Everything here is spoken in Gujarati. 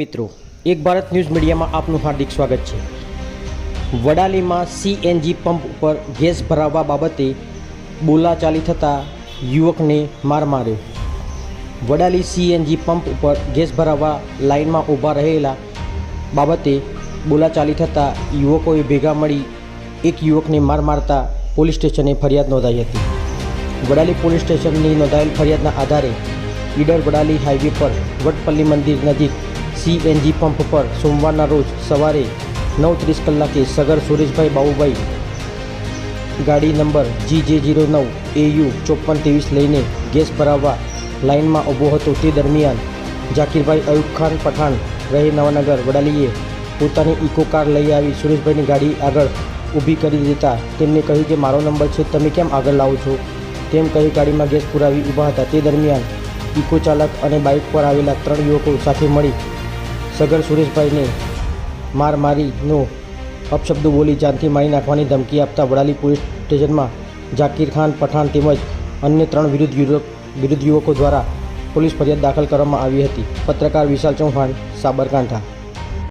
મિત્રો, એક ભારત ન્યૂઝ મીડિયામાં આપનું હાર્દિક સ્વાગત છે. વડાલીમાં સીએનજી પંપ ઉપર ગેસ ભરાવવા બાબતે બોલાચાલી થતાં યુવકને માર માર્યો. વડાલી સીએનજી પંપ ઉપર ગેસ ભરાવવા લાઇનમાં ઊભા રહેલા બાબતે બોલાચાલી થતાં યુવકોએ ભેગા મળી એક યુવકને માર મારતા પોલીસ સ્ટેશને ફરિયાદ નોંધાઈ હતી. વડાલી પોલીસ સ્ટેશનની નોંધાયેલ ફરિયાદના આધારે ઈડર વડાલી હાઈવે પર વટપલ્લી મંદિર નજીક સીએનજી પંપ પર સોમવારના રોજ સવારે નવ ત્રીસ કલાકે સગર સુરેશભાઈ બાબુભાઈ ગાડી નંબર જી જે જીરો નવ, એયુ ચોપન ત્રેવીસ લઈને ગેસ ભરાવવા લાઇનમાં ઊભો હતો. તે દરમિયાન ઝાકીરભાઈ અયુબ ખાન પઠાણ રહે નવાનગર. વડાલીએ પોતાની ઇકો કાર લઈ આવી. સુરેશભાઈની ગાડી આગળ ઊભી કરી દેતા તેમને કહ્યું કે, મારો નંબર છે, તમે કેમ આગળ લાવો છો? તેમ કહી ગાડીમાં ગેસ પુરાવી ઊભા હતા. તે દરમિયાન ઇકો ચાલક અને બાઇક પર આવેલા ત્રણ યુવકો સાથે મળી સગર સુરેશભાઈને માર મારીનો અપશબ્દો બોલી જાનથી મારી નાખવાની ધમકી આપતા વડાલી પોલીસ સ્ટેશનમાં ઝાકીર ખાન, પઠાણ તેમજ અન્ય ત્રણ વિરુદ્ધ વિરુદ્ધ યુવકો દ્વારા પોલીસ ફરિયાદ દાખલ કરવામાં આવી હતી. પત્રકાર વિશાલ ચૌહાણ, સાબરકાંઠા.